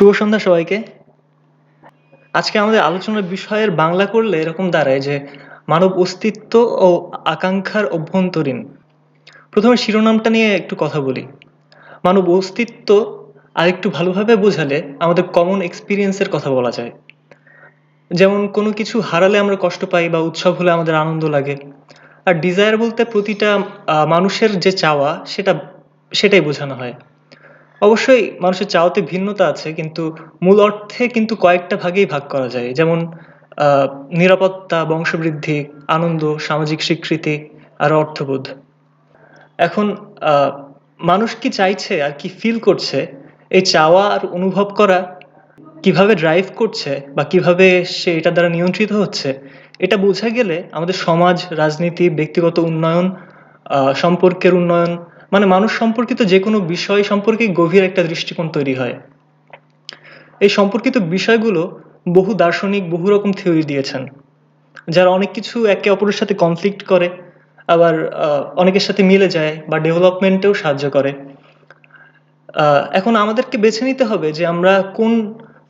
শুভ সন্ধ্যা সবাইকে। আজকে আমাদের আলোচনার বিষয়ের বাংলা করলে এরকম দাঁড়ায় যে, মানব অস্তিত্ব ও আকাঙ্ক্ষার অভ্যন্তরীণ। প্রথমে শিরোনামটা নিয়ে একটু কথা বলি। মানব অস্তিত্ব আর একটু ভালোভাবে বোঝালে আমাদের কমন এক্সপিরিয়েন্সের কথা বলা যায়। যেমন কোনো কিছু হারালে আমরা কষ্ট পাই বা উৎসব হলে আমাদের আনন্দ লাগে। আর ডিজায়ার বলতে প্রতিটা মানুষের যে চাওয়া সেটা, সেটাই বোঝানো হয়। অবশ্যই মানুষের চাওয়াতে ভিন্নতা আছে কিন্তু মূল অর্থে কিন্তু কয়েকটা ভাগেই ভাগ করা যায়। যেমন আহ, নিরাপত্তা বংশবৃদ্ধি আনন্দ সামাজিক স্বীকৃতি আর অর্থবোধ। এখন মানুষ কি চাইছে আর কি ফিল করছে? এই চাওয়া আর অনুভব করা কীভাবে ড্রাইভ করছে বা কীভাবে সে এটা দ্বারা নিয়ন্ত্রিত হচ্ছে এটা বোঝা গেলে আমাদের সমাজ রাজনীতি ব্যক্তিগত উন্নয়ন সম্পর্কের উন্নয়ন মানে মানুষ সম্পর্কিত যে কোনো বিষয় সম্পর্কে গভীর একটা দৃষ্টিকোণ তৈরি হয়। এই সম্পর্কিত বিষয়গুলো বহু দার্শনিক বহু রকম থিওরি দিয়েছেন, যারা অনেক কিছু একে অপরের সাথে কনফ্লিক্ট করে, আবার অনেকের সাথে মিলে যায় বা ডেভেলপমেন্টেও সাহায্য করে। এখন আমাদেরকে বেছে নিতে হবে যে আমরা কোন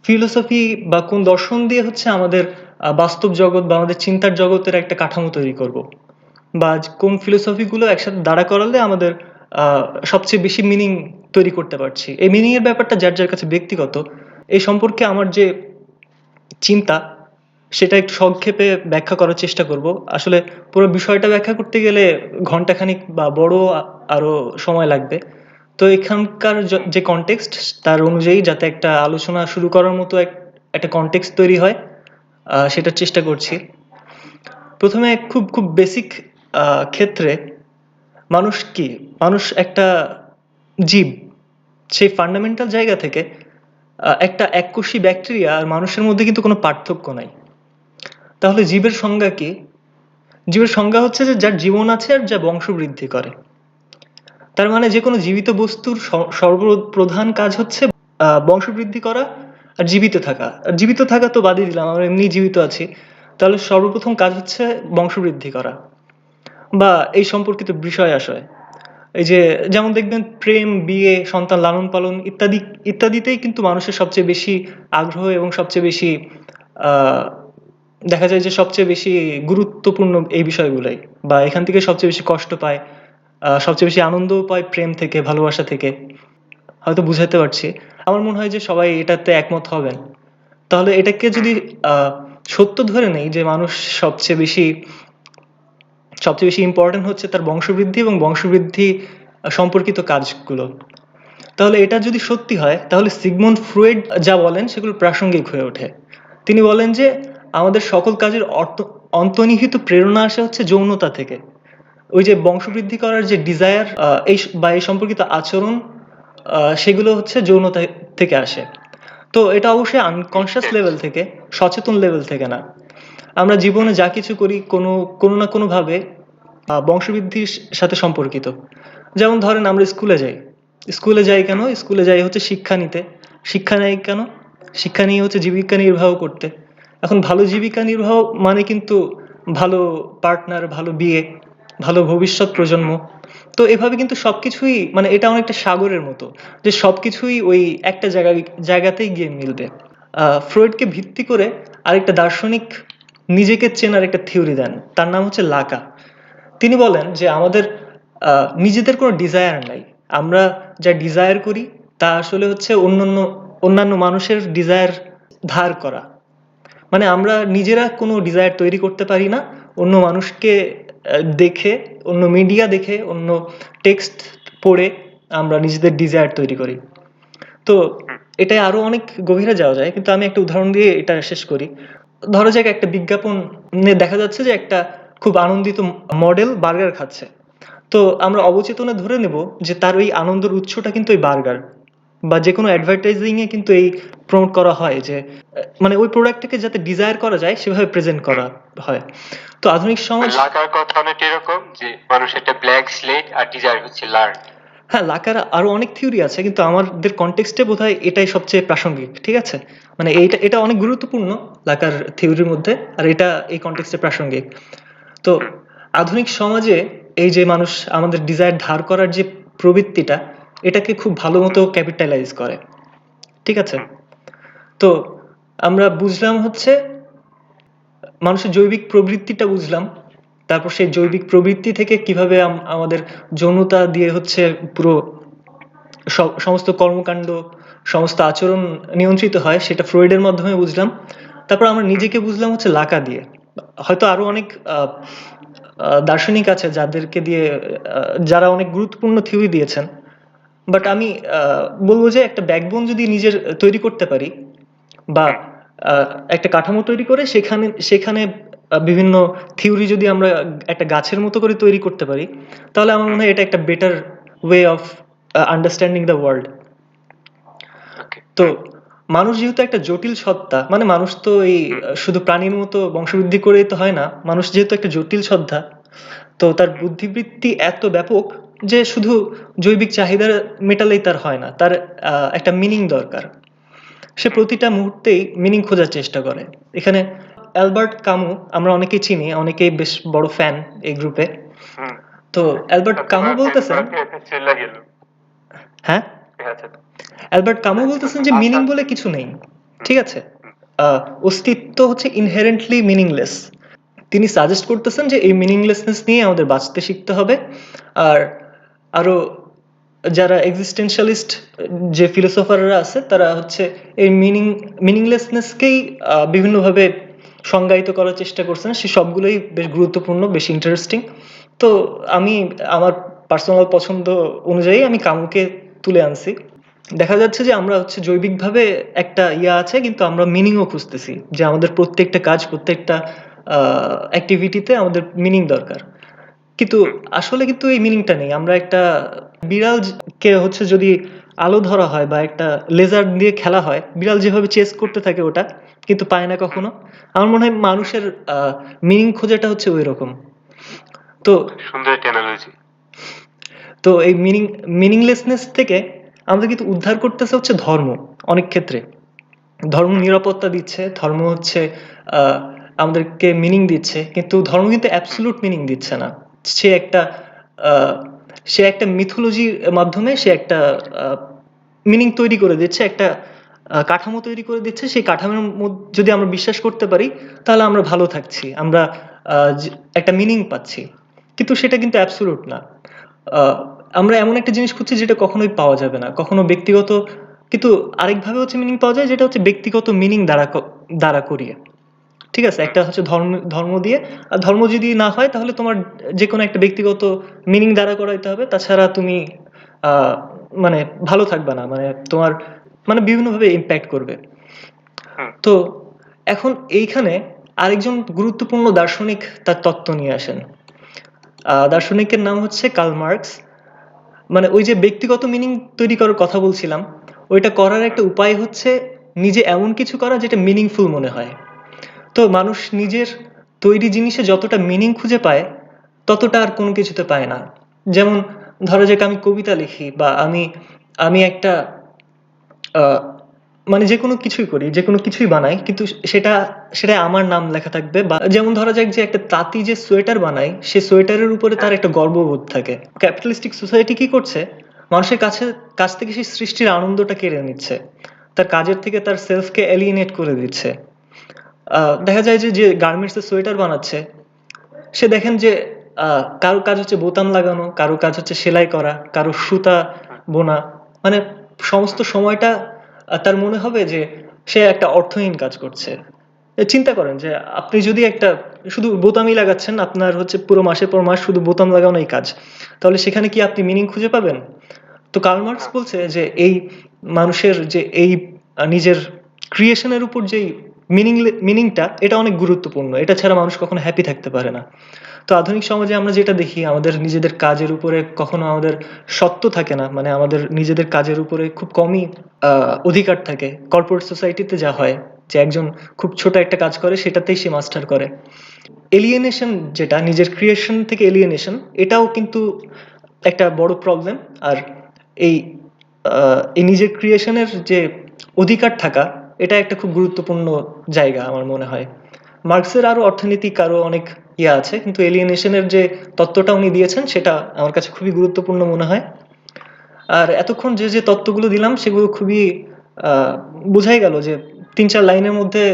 ফিলোসফি বা কোন দর্শন দিয়ে হচ্ছে আমাদের বাস্তব জগৎ বা আমাদের চিন্তার জগতের একটা কাঠামো তৈরি করব, বা কোন ফিলোসফিগুলো একসাথে দাঁড়া করালে আমাদের সবচেয়ে বেশি মিনিং তৈরি করতে পারছি। এই মিনিং এর ব্যাপারটা যার যার কাছে ব্যক্তিগত, এই সম্পর্কে আমার যে চিন্তা, সেটা একটু সংক্ষেপে ব্যাখ্যা করার চেষ্টা করব। আসলে পুরো বিষয়টা ব্যাখ্যা করতে গেলে ঘন্টাখানিক বা বড় আ- আরও সময় লাগবে। তো এখানকার যে কনটেক্সট তার অনুযায়ী যাতে একটা আলোচনা শুরু করার মতো এক- একটা কনটেক্সট তৈরি হয় সেটার চেষ্টা করছি। প্রথমে খুব খুব বেসিক ক্ষেত্রে মানুষ কি? মানুষ একটা জীব। সেই ফান্ডামেন্টাল জায়গা থেকে একটা এককোষী ব্যাকটেরিয়া আর মানুষের মধ্যে কিন্তু কোনো পার্থক্য নাই। তাহলে জীবের সংজ্ঞা কি? জীবের সংজ্ঞা হচ্ছে যে যার জীবন আছে আর যা বংশবৃদ্ধি করে। তার মানে যে কোনো জীবিত বস্তুর সর্বপ্রধান কাজ হচ্ছে বংশবৃদ্ধি করা আর জীবিত থাকা। আর জীবিত থাকা তো বাদই দিলাম, আমরা এমনি জীবিত আছি। তাহলে সর্বপ্রথম কাজ হচ্ছে বংশবৃদ্ধি করা। বা এই সম্পর্কিত বিষয় আশয়। এই যে যেমন দেখবেন প্রেম, বিয়ে, সন্তান লালন পালন ইত্যাদি, ইত্যাদিতেই কিন্তু মানুষের সবচেয়ে বেশি আগ্রহ এবং সবচেয়ে বেশি দেখা যায় যে সবচেয়ে বেশি গুরুত্বপূর্ণ এই বিষয়গুলাই বা এখান থেকে সবচেয়ে বেশি কষ্ট পায় সবচেয়ে বেশি আনন্দও পায় প্রেম থেকে, ভালোবাসা থেকে। হয়তো বুঝাতে পারছি। আমার মনে হয় যে সবাই এটাতে একমত হবেন। তাহলে এটাকে যদি সত্য ধরে নেই যে মানুষ সবচেয়ে বেশি সবচেয়ে বেশি ইম্পর্টেন্ট হচ্ছে তার বংশবৃদ্ধি এবং বংশবৃদ্ধি সম্পর্কিত কাজগুলো। তাহলে এটা যদি সত্যি হয় তাহলে সিগমন্ড ফ্রয়েড যা বলেন সেগুলো প্রাসঙ্গিক হয়ে ওঠে। তিনি বলেন যে আমাদের সকল কাজের অর্থ অন্তর্নিহিত প্রেরণা আসে হচ্ছে যৌনতা থেকে। ওই যে বংশবৃদ্ধি করার যে ডিজায়ার এই বা এই সম্পর্কিত আচরণ সেগুলো হচ্ছে যৌনতা থেকে আসে। তো এটা অবশ্যই আনকনসিয়াস লেভেল থেকে সচেতন লেভেল থেকে না। আমরা জীবনে যা কিছু করি কোনো কোনো না কোনো ভাবে বংশবৃদ্ধির সাথে সম্পর্কিত। যেমন ধরেন আমরা স্কুলে যাই। স্কুলে যাই কেন? স্কুলে যাই হচ্ছে শিক্ষা নিতে। শিক্ষা নেই কেন? শিক্ষা নিয়ে হচ্ছে জীবিকা নির্বাহ করতে। এখন ভালো জীবিকা নির্বাহ মানে কিন্তু ভালো পার্টনার ভালো বিয়ে, ভালো ভবিষ্যৎ প্রজন্ম। তো এভাবে কিন্তু সবকিছুই মানে এটা অনেকটা সাগরের মতো, যে সবকিছুই ওই একটা জায়গা জায়গাতেই গিয়ে মিলবে। ফ্রয়েডকে ভিত্তি করে আরেকটা দার্শনিক নিজেকে চেনার একটা থিওরি দেন। তার নাম হচ্ছে লাকা। তিনি বলেন যে, আমাদের নিজেদের কোনো ডিজায়ার নাই। আমরা যা ডিজায়ার করি, তা আসলে হচ্ছে অন্যান্য অন্যান্য মানুষের ডিজায়ার ধার করা। মানে আমরা নিজেরা কোনো ডিজায়ার তৈরি করতে পারি না। অন্য মানুষকে দেখে, অন্য মিডিয়া দেখে, অন্য টেক্সট পড়ে আমরা নিজেদের ডিজায়ার তৈরি করি। তো এটাই আরও অনেক গভীরে যাওয়া যায়, কিন্তু আমি একটা উদাহরণ দিয়ে এটা শেষ করি। ধরো যাক একটা বিজ্ঞাপন দেখা যাচ্ছে যে একটা খুব আনন্দিত মডেল বার্গার খাচ্ছে। তো আমরা অবচেতনে ধরে নেব যে তার ওই আনন্দের উৎসটা কিন্তু ওই বার্গার বা যে কোনো অ্যাডভার্টাইজিং এ কিন্তু এই প্রমোট করা হয় যে মানে ওই প্রোডাক্টটাকে যাতে ডিজায়ার করা যায় সেভাবে প্রেজেন্ট করা হয়। তো আধুনিক সমাজ লাকার কথা অনেকটা এরকম যে মানুষ একটা ব্ল্যাঙ্ক স্লেট আর ডিজায়ার হচ্ছে লার্ন হ্যাঁ লাকার আরও অনেক থিওরি আছে, কিন্তু আমাদের কনটেক্সটে বোধহয় এটাই সবচেয়ে প্রাসঙ্গিক, ঠিক আছে? মানে এইটা, এটা অনেক গুরুত্বপূর্ণ লাকার থিওরির মধ্যে, আর এটা এই কনটেক্সটে প্রাসঙ্গিক। তো আধুনিক সমাজে এই যে মানুষ আমাদের ডিজায়ার ধার করার যে প্রবৃত্তিটা, এটাকে খুব ভালো মতো ক্যাপিটালাইজ করে, ঠিক আছে? তো আমরা বুঝলাম হচ্ছে, মানুষের জৈবিক প্রবৃত্তিটা বুঝলাম তারপর সেই জৈবিক প্রবৃত্তি থেকে কীভাবে আম- আমাদের যৌনতা দিয়ে হচ্ছে পুরো সমস্ত কর্মকাণ্ড, সমস্ত আচরণ নিয়ন্ত্রিত হয়, সেটা ফ্রয়েডের মাধ্যমে বুঝলাম। তারপর আমরা নিজেকে বুঝলাম হচ্ছে লাকা দিয়ে। হয়তো আরও অনেক দার্শনিক আছে যাদেরকে দিয়ে যারা অনেক গুরুত্বপূর্ণ থিওরি দিয়েছেন। বাট আমি বলব যে একটা ব্যাকবোন যদি নিজের তৈরি করতে পারি বা একটা কাঠামো তৈরি করে সেখানে সেখানে বিভিন্ন থিওরি যদি আমরা একটা গাছের মতো করে তৈরি করতে পারি তাহলে আমার মনে হয় এটা একটা better way of understanding the world তো মানুষ যেহেতু একটা জটিল সত্তা মানে মানুষ তো এই শুধু প্রাণীর মতো বংশবৃদ্ধি করেই তো হয় না মানুষ যেহেতু একটা জটিল সত্তা তো তার বুদ্ধিবৃত্তি এত ব্যাপক যে শুধু জৈবিক চাহিদা মেটালেই তার হয় না তার একটা মিনিং দরকার। সে প্রতিটা মুহূর্তেই মিনিং খোঁজার চেষ্টা করে। এখানে অ্যালবার্ট কামু আমরা অনেকেই চিনি অনেকেই বেশ বড় ফ্যান এই গ্রুপে তো অ্যালবার্ট কামু বলতেছেন হ্যাঁ? আচ্ছা অ্যালবার্ট কামু বলতেছেন যে মিনিং বলে কিছু নেই ঠিক আছে? অস্তিত্ব হচ্ছে ইনহেরেন্টলি মিনিংলেস তিনি সাজেস্ট করতেছেন যে এই মিনিংলেসনেস নিয়ে আমাদের বাঁচতে শিখতে হবে। আর আরও যারা এক্সিস্টেন্সিয়ালিস্ট যে ফিলোসফাররা আছে তারা হচ্ছে এই মিনিং মিনিংলেসনেসকেই বিভিন্নভাবে সংজ্ঞায়িত করার চেষ্টা করছেন, সে সবগুলোই বেশ গুরুত্বপূর্ণ, বেশ ইন্টারেস্টিং তো আমি, আমার পার্সোনাল পছন্দ অনুযায়ী আমি কামুকে তুলে আনছি। দেখা যাচ্ছে যে আমরা হচ্ছে জৈবিকভাবে একটা ইয়া আছে, কিন্তু আমরা মিনিংও খুঁজতেছি, যে আমাদের প্রত্যেকটা কাজ, প্রত্যেকটা অ্যাক্টিভিটিতে আমাদের মিনিং দরকার। কিন্তু আসলে কিন্তু এই মিনিংটা নেই। আমরা একটা বিড়াল কে হচ্ছে যদি আলো ধরা হয় বা একটা লেজার দিয়ে খেলা হয় বিড়াল যেভাবে চেস করতে থাকে ওটা কিন্তু পায় না কখনো। আমার মনে হয় মানুষের মিনিং খোঁজাটা হচ্ছে ওই রকম তো সুন্দর একটা অ্যানালজি তো এই মিনিং মিনিংলেসনেস থেকে আমাদের কিন্তু উদ্ধার করতেছে হচ্ছে ধর্ম অনেক ক্ষেত্রে। ধর্ম নিরাপত্তা দিচ্ছে ধর্ম হচ্ছে আহ, আমাদেরকে মিনিং দিচ্ছে কিন্তু ধর্ম কিন্তু অ্যাবসলুট মিনিং দিচ্ছে না। সে একটা আহ, সে একটা মিথোলজির মাধ্যমে সে একটা মিনিং তৈরি করে দিচ্ছে, একটা কাঠামো তৈরি করে দিচ্ছে। সেই কাঠামোর মধ্যে, যদি আমরা বিশ্বাস করতে পারি, তাহলে আমরা ভালো থাকছি। আমরা একটা মিনিং পাচ্ছি। কিন্তু সেটা কিন্তু অ্যাবসলুট না। আমরা এমন একটা জিনিস খুঁজছি যেটা কখনোই পাওয়া যাবে না। কখনো ব্যক্তিগত, কিন্তু আরেকভাবে হচ্ছে মিনিং পাওয়া যায়, যেটা হচ্ছে ব্যক্তিগত মিনিং দ্বারা দ্বারা করিয়ে। ঠিক আছে একটা হচ্ছে ধর্ম ধর্ম দিয়ে। আর ধর্ম যদি না হয় তাহলে তোমার যে কোনো একটা ব্যক্তিগত মিনিং দ্বারা করাইতে হবে। তাছাড়া তুমি আহ, মানে ভালো থাকবে না মানে তোমার মানে বিভিন্নভাবে ইম্প্যাক্ট করবে। তো এখন এইখানে আরেকজন গুরুত্বপূর্ণ দার্শনিক তার তত্ত্ব নিয়ে আসেন। আহ, দার্শনিকের নাম হচ্ছে কার্ল মার্কস। মানে ওই যে ব্যক্তিগত মিনিং তৈরি করার কথা বলছিলাম ওইটা করার একটা উপায় হচ্ছে নিজে এমন কিছু করা যেটা মিনিংফুল মনে হয়। তো মানুষ নিজের তৈরি জিনিসে যতটা মিনিং খুঁজে পায়, ততটা আর কোনো কিছুতে পায় না। যেমন ধরো যাক আমি কবিতা লিখি বা আমি আমি একটা মানে যে কোনো কিছুই করি, যে কোনো কিছুই বানাই, কিন্তু সেটা সেটা আমার নাম লেখা থাকবে বা যেমন ধরা যাক যে একটা তাঁতি যে সোয়েটার বানায় সে সোয়েটারের উপরে তার একটা গর্ববোধ থাকে। ক্যাপিটালিস্টিক সোসাইটি কি করছে? মানুষের কাছে, কাছ থেকে সেই সৃষ্টির আনন্দটা কেড়ে নিচ্ছে। তার কাজের থেকে তার সেলফকে এলিয়েনেট করে দিচ্ছে। দেখা যায় যে যে গার্মেন্টস এর সোয়েটার বানাচ্ছে, সে দেখেন যে কারও কাজ হচ্ছে বোতাম লাগানো, কারও কাজ হচ্ছে সেলাই করা, কারও সুতা বোনা মানে সমস্ত সময়টা তার মনে হবে যে, সে একটা অর্থহীন কাজ করছে। চিন্তা করেন যে, আপনি যদি একটা, শুধু বোতামই লাগাচ্ছেন, আপনার হচ্ছে পুরো মাসের পর মাস শুধু বোতাম লাগানোই কাজ, তাহলে সেখানে কি আপনি মিনিং খুঁজে পাবেন? তো কার্ল মার্কস বলছে যে, এই মানুষের যে, এই নিজের ক্রিয়েশনের উপর যেই মিনিং মিনিংটা এটা অনেক গুরুত্বপূর্ণ। এটা ছাড়া মানুষ কখনো হ্যাপি থাকতে পারে না। তো আধুনিক সমাজে আমরা যেটা দেখি, আমাদের নিজেদের কাজের উপরে কখনো আমাদের সত্য থাকে না। মানে আমাদের নিজেদের কাজের উপরে খুব কমই অধিকার থাকে। কর্পোরেট সোসাইটিতে যা হয়, যে একজন খুব ছোট একটা কাজ করে, সেটাতেই সে মাস্টার করে। এলিয়েনেশন যেটা, নিজের ক্রিয়েশন থেকে এলিয়েনেশন এটাও কিন্তু একটা বড় প্রবলেম আর এই এই নিজের ক্রিয়েশনের যে অধিকার থাকা এটা একটা খুব গুরুত্বপূর্ণ জায়গা আমার মনে হয়। মার্কসের আরও অর্থনৈতিক আরও অনেক ইয়ে আছে, কিন্তু এলিয়েনেশনের যে তত্ত্বটা উনি দিয়েছেন, সেটা আমার কাছে খুবই গুরুত্বপূর্ণ মনে হয়। আর এতক্ষণ যে যে তত্ত্বগুলো দিলাম, সেগুলো খুবই বোঝাই গেল যে, তিন চার লাইনের মধ্যে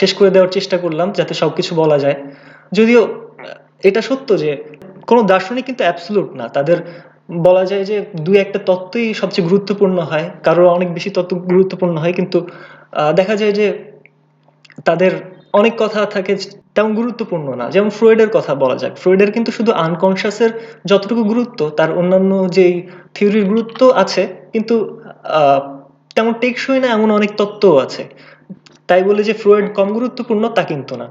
শেষ করে দেওয়ার চেষ্টা করলাম যাতে সবকিছু বলা যায়। যদিও এটা সত্য যে, কোনো দার্শনিক কিন্তু অ্যাবসলুট না। তাদের বলা যায় যে দুই একটা তত্ত্বই সবচেয়ে গুরুত্বপূর্ণ হয়। কারোর অনেক বেশি তত্ত্ব গুরুত্বপূর্ণ হয়, কিন্তু দেখা যায় যে তাদের অনেক কথা থাকে তেমন গুরুত্বপূর্ণ না। যেমন ফ্রয়েডের কথা বলা যাক ফ্রয়েডের কিন্তু শুধু আনকনশিয়াসের যতটুকু গুরুত্ব, তার অন্যান্য যেই থিওরির গুরুত্ব আছে, কিন্তু তেমন টেকসই না এমন অনেক তত্ত্বও আছে। তাই বলে যে ফ্রয়েড কম গুরুত্বপূর্ণ তা কিন্তু না।